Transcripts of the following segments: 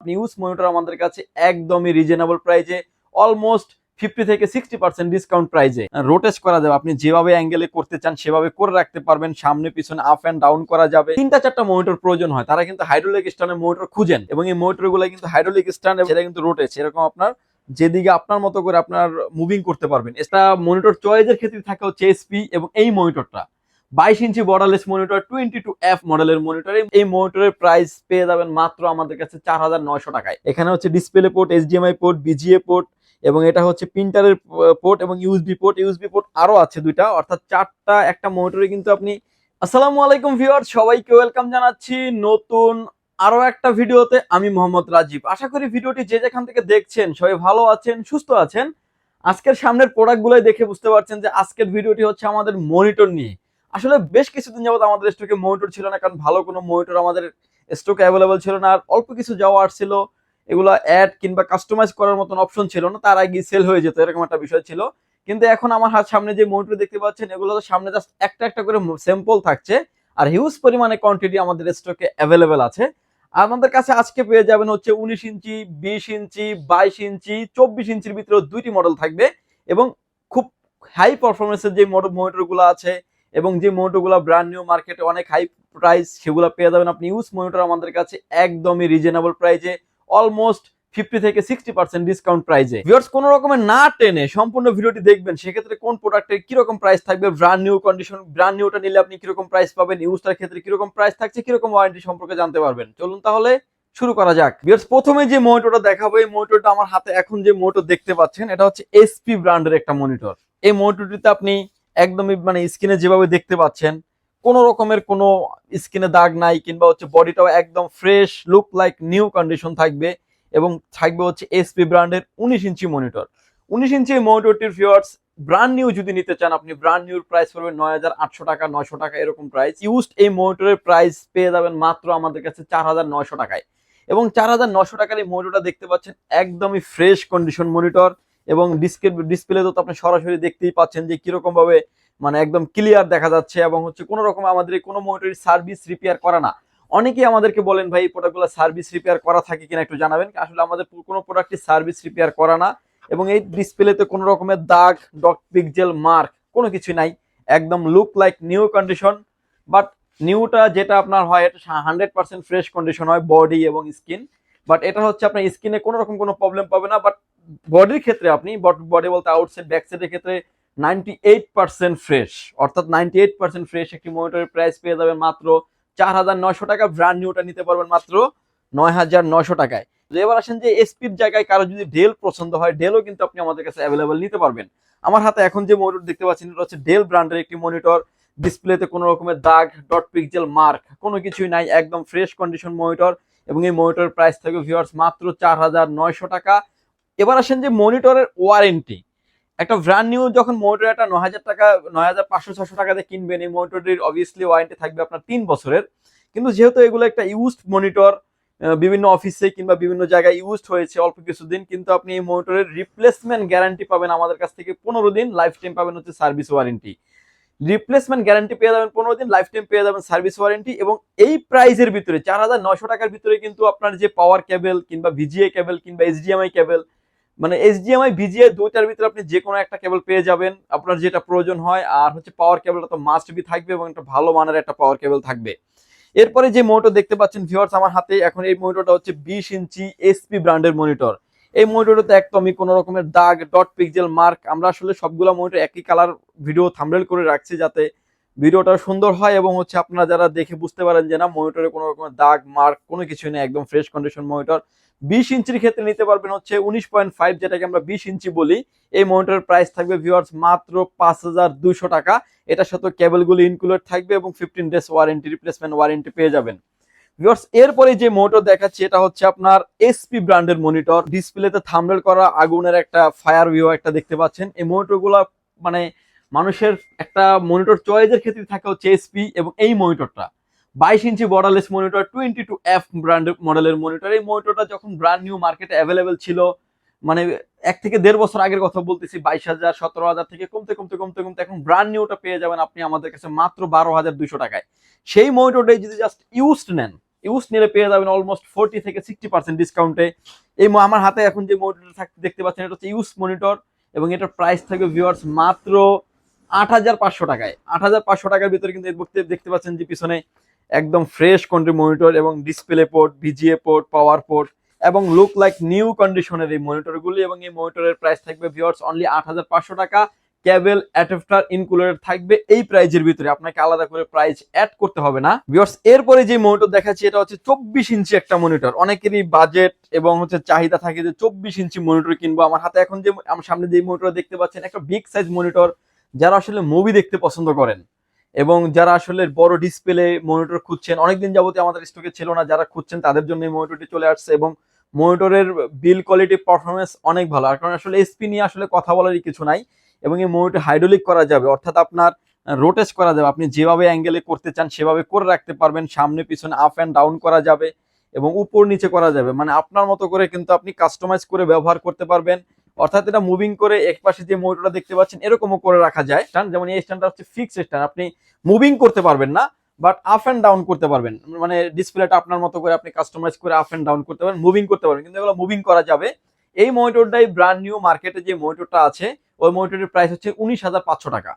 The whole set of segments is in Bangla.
নিউজ মনিটর আমাদের কাছে একদমই রিজনেবল প্রাইজে অলমোস্ট ফিফটি থেকে সিক্সটি পার্সেন্ট ডিসকাউন্ট প্রাইজে রোটেজ করা যাবে, আপনি যেভাবে অ্যাঙ্গেলে করতে চান সেভাবে করে রাখতে পারবেন, সামনে পিছনে আপ অ্যান্ড ডাউন করা যাবে। তিনটা চারটা মনিটর প্রয়োজন হয়, তারা কিন্তু হাইড্রোলিক স্ট্যান্ডের মনিটর খুঁজেন এবং এই মনিটরগুলো কিন্তু হাইড্রোলিক স্ট্যান্ড সেটা কিন্তু রোটেজ এরকম আপনার যেদিকে আপনার মতো করে আপনার মুভিং করতে পারবেন। এটা মনিটর চয়েসের ক্ষেত্রে থাকে হচ্ছে এসপি এবং এই মনিটরটা বাইশ ইঞ্চি borderless monitor twenty two F মডেলের মনিটর এই মনিটরের প্রাইস পেয়ে যাবেন মাত্র আমাদের কাছে চার হাজার নয়শো টাকায়। এখানে হচ্ছে display port HDMI port VGA port এবং এটা হচ্ছে প্রিন্টারের পোর্ট এবং ইউএসবি পোর্ট ইউএসবি পোর্ট আরও আছে দুইটা, অর্থাৎ চারটা একটা মনিটরে কিন্তু আপনি আসসালামু আলাইকুম ভিউয়ার সবাইকে ওয়েলকাম জানাচ্ছি নতুন আরও একটা ভিডিওতে। আমি মোহাম্মদ রাজীব। আশা করি ভিডিওটি যে যেখান থেকে দেখছেন সবাই ভালো আছেন, সুস্থ আছেন। আজকের সামনের প্রোডাক্টগুলোই দেখে বুঝতে পারছেন যে আজকের ভিডিওটি হচ্ছে আমাদের মনিটর নিয়ে। আসলে বেশ কিছুদিন যাবত আমাদের স্টকে মনিটর ছিল না, কারণ ভালো কোনো মনিটর আমাদের স্টকে অ্যাভেলেবল ছিল না, আর অল্প কিছু যাওয়া আসছিল এগুলো অ্যাড কিংবা কাস্টমাইজ করার মতন অপশন ছিল না, তার আগে সেল হয়ে যেত, এরকম একটা বিষয় ছিল। কিন্তু এখন আমার হাত সামনে যে মনিটর দেখতে পাচ্ছেন, এগুলো তো সামনে জাস্ট একটা একটা করে স্যাম্পল থাকছে, আর হিউজ পরিমাণে কোয়ান্টিটি আমাদের স্টকে অ্যাভেলেবেল আছে। আমাদের কাছে আজকে পেয়ে যাবেন হচ্ছে উনিশ ইঞ্চি, বিশ ইঞ্চি, বাইশ ইঞ্চি, চব্বিশ ইঞ্চির ভিতরে দুইটি মডেল থাকবে এবং খুব হাই পারফরমেন্সের যে মডেল মনিটরগুলো আছে এবং যে মনিটরগুলো ব্র্যান্ড নিউ মার্কেটে অনেক হাই প্রাইস সেগুলো পেয়ে যাবেন আপনি ইউজ মনিটর আমাদের কাছে একদমই রিজনেবল প্রাইজে অলমোস্ট ফিফটি থেকে সিক্সটি পার্সেন্ট ডিসকাউন্ট প্রাইজে ভিউয়ার্স কোনো রকমের না টেনে সম্পূর্ণ ভিডিওটি দেখবেন, সেক্ষেত্রে কোন প্রোডাক্টের কীরকম প্রাইস থাকবে ব্র্যান্ড নিউ কন্ডিশন ব্র্যান্ড নিউটা নিলে আপনি কীরকম প্রাইস পাবেন ইউজটার ক্ষেত্রে কীরকম প্রাইস থাকছে, কীরকম ওয়ারেন্টি সম্পর্কে জানতে পারবেন। চলুন তাহলে শুরু করা যাক। ভিউয়ার্স প্রথমে যে মনিটরটা দেখাবো, এই মনিটরটা আমার হাতে এখন যে মনিটর দেখতে পাচ্ছেন, এটা হচ্ছে এসপি ব্র্যান্ডের একটা মনিটর এই মনিটরটিতে আপনি একদমই মানে স্কিনে যেভাবে দেখতে পাচ্ছেন, কোনো রকমের কোনো স্কিনে দাগ নাই, কিংবা হচ্ছে বডিটাও একদম fresh look like new condition থাকবে এবং থাকবে হচ্ছে এসপি ব্র্যান্ডের উনিশ ইঞ্চি মনিটর উনিশ ইঞ্চি মনিটরটির ফিওয়ার্স ব্র্যান্ড নিউ যদি নিতে চান, আপনি ব্র্যান্ড নিউর প্রাইস পড়বে নয় হাজার আটশো টাকা, নয়শো টাকা এরকম প্রাইস ইউজড এই মনিটরের প্রাইস পেয়ে যাবেন মাত্র আমাদের কাছে চার হাজার নয়শো টাকায়। এবং চার হাজার নয়শো টাকার এই মনিটরটা দেখতে পাচ্ছেন একদমই ফ্রেশ কন্ডিশন মনিটর এবং ডিসপ্লে ডিসপ্লে তো আপনি সরাসরি দেখতেই পাচ্ছেন যে কীরকম ভাবে মানে একদম ক্লিয়ার দেখা যাচ্ছে এবং হচ্ছে কোনো রকম আমাদের কোনো মোটরের সার্ভিস রিপেয়ার করা না। অনেকেই আমাদেরকে বলেন, ভাই, এই প্রোডাক্টগুলো সার্ভিস রিপেয়ার করা থাকে কিনা একটু জানাবেন। আসলে আমাদের কোনো প্রোডাক্টই সার্ভিস রিপেয়ার করা না এবং এই ডিসপ্লেতে কোনো রকমের দাগ ডট পিকজেল মার্ক কোনো কিছু নাই। একদম look like new condition but নিউটা যেটা আপনার হয়, এটা হান্ড্রেড পার্সেন্ট ফ্রেশ কন্ডিশন হয় বডি এবং স্কিন বাট এটা হচ্ছে আপনার স্কিনে কোনো রকম কোনো প্রবলেম পাবে না বাট বডির ক্ষেত্রে আপনি বডি বলতে আউটসাইড ব্যাক সাইডের ক্ষেত্রে নাইনটি এইট পার্সেন্ট ফ্রেশ অর্থাৎ নাইনটি এইট পার্সেন্ট ফ্রেশ একটি মনিটরের প্রাইস পেয়ে যাবেন মাত্র চার হাজার নয়শো টাকা ব্র্যান্ড নিউটা নিতে পারবেন মাত্র নয় হাজার নয়শো টাকায়। তো এবার আসেন যে এসপির জায়গায় কারও যদি ডেল পছন্দ হয় ডেলও কিন্তু আপনি আমাদের কাছে অ্যাভেলেবেল নিতে পারবেন। আমার হাতে এখন যে মনিটর দেখতে পাচ্ছেন, এটা হচ্ছে ডেল ব্র্যান্ডের একটি মনিটর ডিসপ্লেতে কোনো রকমের দাগ ডট পিক্সেল মার্ক কোনো কিছুই নাই, একদম ফ্রেশ কন্ডিশন মনিটর এবং এই মনিটরের প্রাইস থাকবে ভিউয়ার্স মাত্র চার হাজার নয়শো টাকা। এবার আসেন যে মনিটরের ওয়ারেন্টি একটা ব্র্যান্ড নিউ যখন মনিটর একটা নয় হাজার টাকা, নয় হাজার পাঁচশো ছশো টাকাতে কিনবেন, এই মনিটরটির অবভিয়াসলি ওয়ারেন্টি থাকবে আপনার তিন বছরের। কিন্তু যেহেতু এগুলো একটা ইউজড মনিটর বিভিন্ন অফিসে কিংবা বিভিন্ন জায়গায় ইউজড হয়েছে অল্প কিছুদিন, কিন্তু আপনি এই মনিটরের রিপ্লেসমেন্ট গ্যারান্টি পাবেন আমাদের কাছ থেকে পনেরো দিন লাইফ টাইম পাবেন হচ্ছে সার্ভিস ওয়ারেন্টি রিপ্লেসমেন্ট গ্যারান্টি পেয়ে যাবেন পনেরো দিন লাইফ টাইম পেয়ে যাবেন সার্ভিস ওয়ারেন্টি এবং এই প্রাইজের ভিতরে, চার হাজার নয়শো টাকার ভিতরে কিন্তু আপনার যে পাওয়ার কেবল কিংবা ভিজিএ কেবল কিংবা এইচডিএমআই কেবল মানে এইচডিএমআই ভিজিএ দুইটার ভিতরে আপনি যে কোনো একটা কেবল পেয়ে যাবেন। আপনার যেটা প্রয়োজন হয়, আর হচ্ছে পাওয়ার কেবলটা তো মাস্ট বি থাকবে এবং একটা ভালো মানের একটা পাওয়ার কেবল থাকবে। এরপরে যে মনিটর দেখতে পাচ্ছেন ভিউয়ার্স আমার হাতে, এখন এই মনিটরটা হচ্ছে বিশ ইঞ্চি এসপি ব্র্যান্ডের মনিটর এই মনিটরটাতে একদমই কোনো রকমের দাগ ডট পিক্সেল মার্ক আমরা আসলে সবগুলো মনিটর একই কালার ভিডিও থামরেল করে রাখছি যাতে ভিডিওটা সুন্দর হয় এবং হচ্ছে আপনারা যারা দেখে বুঝতে পারেন যে না, মনিটরে কোনো রকমের দাগ, মার্ক, কোনো কিছু নেই, একদম ফ্রেশ কন্ডিশন মনিটর। বিশ ইঞ্চির ক্ষেত্রে নিতে পারবেন হচ্ছে উনিশ পয়েন্ট ফাইভ, যেটাকে আমরা বিশ ইঞ্চি বলি। এই মনিটরের প্রাইস থাকবে ভিউয়ার্স মাত্র পাঁচ হাজার দুইশো টাকা। এটার সাথে কেবলগুলি ইনক্লুড থাকবে এবং fifteen days warranty replacement warranty পেয়ে যাবেন। ভিউয়ার্স এরপরে যে মনিটর দেখাচ্ছি, এটা হচ্ছে আপনার এসপি ব্র্যান্ডের মনিটর ডিসপ্লেতে থামরেল করা আগুনের একটা ফায়ার ভিউ একটা দেখতে পাচ্ছেন। এই মনিটরগুলো মানে মানুষের একটা মনিটর চয়েসের ক্ষেত্রে থাকে হচ্ছে এসপি এবং এই মনিটরটা বাইশ ইঞ্চি borderless monitor twenty two F brand মডেলের মনিটর এই মনিটরটা যখন ব্র্যান্ড নিউ মার্কেটে অ্যাভেলেবেল ছিল মানে এক থেকে দেড় বছর আগের কথা বলতেছি, বাইশ হাজার, সতেরো হাজার থেকে কমতে কমতে কমতে কমতে, এখন ব্র্যান্ড নিউটা পেয়ে যাবেন আপনি আমাদের কাছে মাত্র বারো হাজার দুইশো টাকায়। সেই মনিটরটাই যদি জাস্ট ইউজড নেন ইউজ নিলে পেয়ে যাবেন অলমোস্ট ফোরটি থেকে সিক্সটি পার্সেন্ট ডিসকাউন্টে এই আমার হাতে এখন যে মনিটর থাকতে দেখতে পাচ্ছেন, এটা হচ্ছে ইউজ মনিটর এবং এটার প্রাইস থাকবে ভিউয়ার্স মাত্র আট হাজার পাঁচশো টাকায়। আট হাজার পাঁচশো টাকার ভিতরে কিন্তু এই দেখতে- পাচ্ছেন যে পিছনে একদম ফ্রেশ কন্ট্রি মনিটর এবং display port VGA port power port এবং লুক লাইক নিউ কন্ডিশনের এই মনিটরগুলি এবং এই মনিটরের প্রাইস থাকবে ভিউয়ার্স অনলি আট হাজার পাঁচশো টাকা। ক্যাবেল অ্যাডাপ্টার ইনক্লুডেড থাকবে এই প্রাইজের ভিতরে। আপনাকে আলাদা করে প্রাইস অ্যাড করতে হবে না। ভিউয়ার্স এরপরে যে মনিটর দেখাচ্ছি, এটা হচ্ছে চব্বিশ ইঞ্চি একটা মনিটর অনেকেরই বাজেট এবং হচ্ছে চাহিদা থাকে যে চব্বিশ ইঞ্চি মনিটর কিনবো। আমার হাতে এখন যে, আমার সামনে যে মনিটর দেখতে পাচ্ছেন, একটা বিগ সাইজ মনিটর যারা আসলে মুভি দেখতে পছন্দ করেন এবং যারা আসলে বড় ডিসপ্লে মনিটর খুঁজছেন, অনেকদিন যাবতীয় আমাদের স্টকে ছিল না, যারা খুঁজছেন তাদের জন্য এই মনিটরটি চলে আসছে এবং মনিটরের বিল কোয়ালিটি পারফরমেন্স অনেক ভালো। আর কারণ আসলে এসপি নিয়ে আসলে কথা বলারই কিছু নাই এবং এই মনিটর হাইড্রোলিক করা যাবে, অর্থাৎ আপনার রোটেস করা যাবে। আপনি যেভাবে অ্যাঙ্গেলে করতে চান সেভাবে করে রাখতে পারবেন, সামনে, পিছনে আপ অ্যান্ড ডাউন করা যাবে এবং উপর, নিচে করা যাবে। মানে আপনার মতো করে কিন্তু আপনি কাস্টমাইজ করে ব্যবহার করতে পারবেন। অর্থাৎ এটা মুভিং করে এক পাশে যে মনিটরটা দেখতে পাচ্ছেন, এরকমও করে রাখা যায়। স্ট্যান্ড যেমন এই স্ট্যান্ডটা হচ্ছে ফিক্স স্ট্যান্ড আপনি মুভিং করতে পারবেন না বাট আপ অ্যান্ড ডাউন করতে পারবেন। মানে ডিসপ্লেটা আপনার মতো করে আপনি কাস্টমাইজ করে আপ অ্যান্ড ডাউন করতে পারবেন মুভিং করতে পারবেন। কিন্তু এগুলো মুভিং করা যাবে। এই মনিটরটাই ব্র্যান্ড নিউ মার্কেটে যে মনিটরটা আছে, ওই মনিটরের প্রাইস হচ্ছে উনিশ হাজার পাঁচশো টাকা।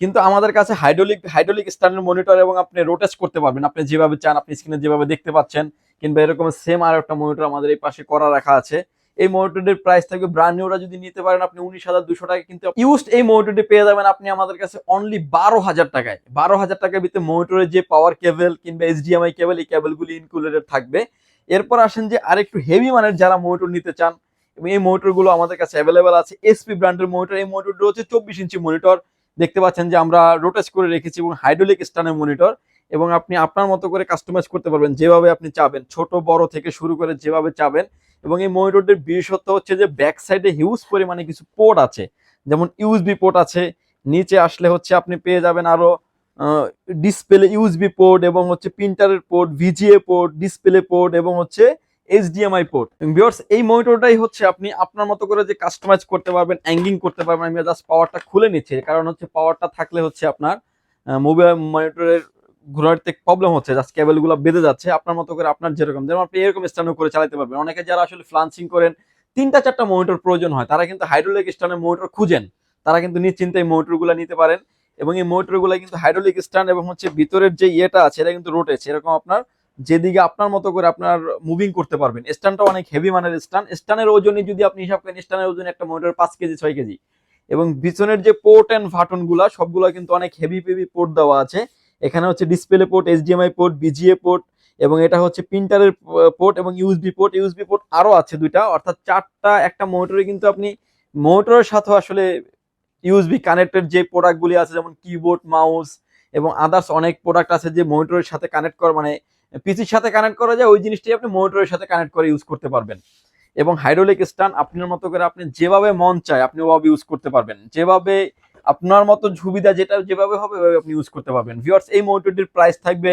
কিন্তু আমাদের কাছে হাইড্রোলিক হাইড্রোলিক স্ট্যান্ডার্ড মনিটর এবং আপনি রোটেস করতে পারবেন। আপনি যেভাবে চান, আপনি স্ক্রিনে যেভাবে দেখতে পাচ্ছেন, কিংবা এরকম সেম আর একটা মনিটর আমাদের এই পাশে করা রাখা আছে। এই মনিটরের প্রাইস থাকবে ব্র্যান্ড নিউরা যদি নিতে পারেন আপনি উনিশ হাজার দুশো টাকা কিন্তু ইউজড এই মনিটরটি পেয়ে যাবেন আপনি আমাদের কাছে অনলি বারো হাজার টাকায়। বারো হাজার টাকার ভিতরে মনিটরের যে পাওয়ার কেবল কিংবা এইচডিএমআই কেবল এই কেবলগুলি ইনক্লুডেড থাকবে। এরপর আসেন যে আরেকটু হেভি মানের যারা মনিটর নিতে চান, এবং এই মনিটরগুলো আমাদের কাছে অ্যাভেলেবেল আছে এসপি ব্র্যান্ডের মনিটর। এই মনিটরটা হচ্ছে চব্বিশ ইঞ্চি মনিটর। দেখতে পাচ্ছেন যে আমরা রোটেস করে রেখেছি এবং হাইড্রোলিক স্ট্যান্ডের মনিটর, এবং আপনি আপনার মতো করে কাস্টমাইজ করতে পারবেন যেভাবে আপনি চাবেন, ছোট, বড় থেকে শুরু করে যেভাবে চাবেন। এবং এই মনিটরটির বিশেষত্ব হচ্ছে যে ব্যাক সাইডে হিউজ পরিমাণে কিছু পোর্ট আছে। যেমন ইউএসবি পোর্ট আছে, নিচে আসলে হচ্ছে আপনি পেয়ে যাবেন আরও ডিসপ্লে ইউএসবি পোর্ট এবং হচ্ছে প্রিন্টারের port VGA port display port এবং হচ্ছে এইচডিএমআই পোর্ট ভিউয়ার্স এই মনিটরটাই হচ্ছে আপনি আপনার মতো করে যে কাস্টমাইজ করতে পারবেন অ্যাঙ্গিং করতে পারবেন, আমি জাস্ট পাওয়ারটা খুলে নিচ্ছি। কারণ হচ্ছে পাওয়ারটা থাকলে হচ্ছে আপনার মোবাইল মনিটরের ঘোরাতে প্রবলেম হচ্ছে জাস্ট কেবলগুলো বেঁধে যাচ্ছে, আপনার মতো করে আপনার যেরকম, যেমন আপনি এরকম স্ট্যান্ড করে চালাতে পারবেন। অনেকে যারা আসলে ফ্লান্সিং করেন, তিনটা চারটা মনিটর প্রয়োজন হয়, তারা কিন্তু হাইড্রোলিক স্ট্যান্ডের মনিটর খুঁজেন। তারা কিন্তু নিশ্চিন্তে এই মনিটরগুলো নিতে পারেন এবং এই মনিটরগুলো কিন্তু হাইড্রোলিক স্ট্যান্ড এবং হচ্ছে ভিতরের যে ইয়েটা আছে, এটা কিন্তু রোটেছে এরকম আপনার যেদিকে আপনার মতো করে আপনার মুভিং করতে পারবেন। স্ট্যান্ডটা অনেক হেভি মানের স্ট্যান্ড স্ট্যান্ডের ওজনে যদি আপনি হিসাব করেন স্ট্যান্ডের ওজন একটা মনিটর পাঁচ কেজি, ছয় কেজি। এবং পিছনের যে পোর্ট অ্যান্ড ভাটনগুলা, সবগুলো কিন্তু অনেক হেভি হেভি পোর্ট দেওয়া আছে। এখানে হচ্ছে display port HDMI port VGA port এবং এটা হচ্ছে প্রিন্টারের পোর্ট এবং ইউএসবি পোর্ট ইউএসবি পোর্ট আরও আছে দুইটা, অর্থাৎ চারটা, একটা মোটরে কিন্তু আপনি মোটরের সাথে আসলে ইউএসবি কানেক্টেড যে প্রোডাক্টগুলি আছে, যেমন কিবোর্ড মাউস এবং আদার্স অনেক প্রোডাক্ট আছে যে মনিটরের সাথে কানেক্ট করা মানে পিসির সাথে কানেক্ট করা যায়, ওই জিনিসটাই আপনি মনিটরের সাথে কানেক্ট করে ইউজ করতে পারবেন। এবং হাইড্রোলিক স্ট্যান্ড আপনার মতো করে আপনি যেভাবে মন চায় আপনি ওভাবে ইউজ করতে পারবেন। যেভাবে আপনার মতো সুবিধা যেটা যেভাবে হবে, ওইভাবে আপনি ইউজ করতে পারবেন। ভিউয়ার্স এই মনিটরটির প্রাইস থাকবে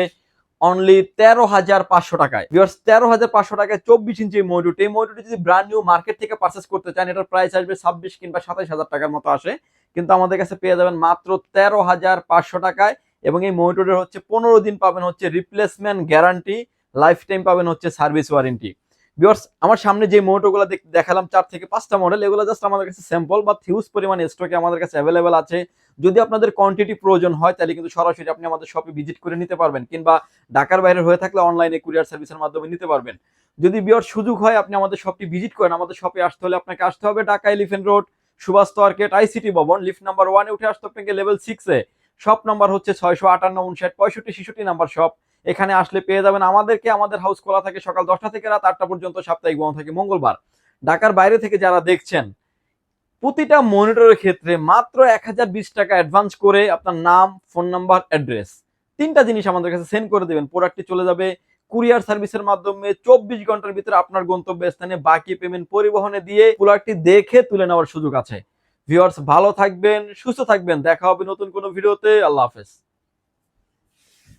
অনলি তেরো হাজার পাঁচশো টাকায়। ভিউয়ার্স তেরো হাজার পাঁচশো টাকায় চব্বিশ ইঞ্চি এই মনিটরটি এই মনিটরটি যদি ব্র্যান্ড নিউ মার্কেট থেকে পারচেস করতে চান, এটার প্রাইস আসবে ছাব্বিশ কিংবা সাতাইশ হাজার টাকার মতো আসে। কিন্তু আমাদের কাছে পেয়ে যাবেন মাত্র তেরো হাজার পাঁচশো টাকায় এবং এই মনিটরের হচ্ছে পনেরো দিন পাবেন হচ্ছে রিপ্লেসমেন্ট গ্যারান্টি লাইফ টাইম পাবেন হচ্ছে সার্ভিস ওয়ারেন্টি ভিউয়ার্স আমার সামনে যে মোটরগুলো দেখালাম, চার থেকে পাঁচটা মডেল এগুলো জাস্ট আমাদের কাছে স্যাম্পল বা হিউজ পরিমাণে স্টকে আমাদের কাছে অ্যাভেলেবেল আছে। যদি আপনাদের কোয়ান্টিটি প্রয়োজন হয়, তাহলে কিন্তু সরাসরি আপনি আমাদের শপে ভিজিট করে নিতে পারবেন, কিংবা ঢাকার বাইরে হয়ে থাকলে অনলাইনে কুরিয়ার সার্ভিসের মাধ্যমে নিতে পারবেন। যদি বিয়ার সুযোগ হয়, আপনি আমাদের শপটি ভিজিট করেন, আমাদের শপে আসতে হলে আপনাকে আসতে হবে Dhaka elephant road Subhash market ICT ভবন লিফট নাম্বার ওয়ানে উঠে আসতে আপনাকে লেভেল সিক্সে শপ নাম্বার হচ্ছে ছয়শো আটান্ন, উনষাট, পঁয়ষট্টি, ছেষট্টি নাম্বার শপ এখানে আসলে পেয়ে যাবেন আমাদেরকে, আমাদের হাউস খোলা থাকে সকাল দশটা থেকে রাত আটটা পর্যন্ত, সাপ্তাহিক বন্ধ থাকে মঙ্গলবার। ঢাকার বাইরে থেকে যারা দেখছেন, প্রতিটা মনিটরের ক্ষেত্রে মাত্র এক হাজার বিশ টাকা অ্যাডভান্স করে আপনার নাম ফোন নাম্বার অ্যাড্রেস তিনটা জিনিস আমাদের কাছে সেন্ড করে দেবেন। প্রোডাক্টটি চলে যাবে কুরিয়ার সার্ভিসের মাধ্যমে, চব্বিশ ঘণ্টার ভিতরে আপনার গন্তব্য স্থানে বাকি পেমেন্ট পরিবহনে দিয়ে প্রোডাক্টটি দেখে তুলে নেওয়ার সুযোগ আছে। ভিউয়ার্স ভালো থাকবেন, সুস্থ থাকবেন। দেখা হবে নতুন কোনো ভিডিওতে আল্লাহ হাফেজ।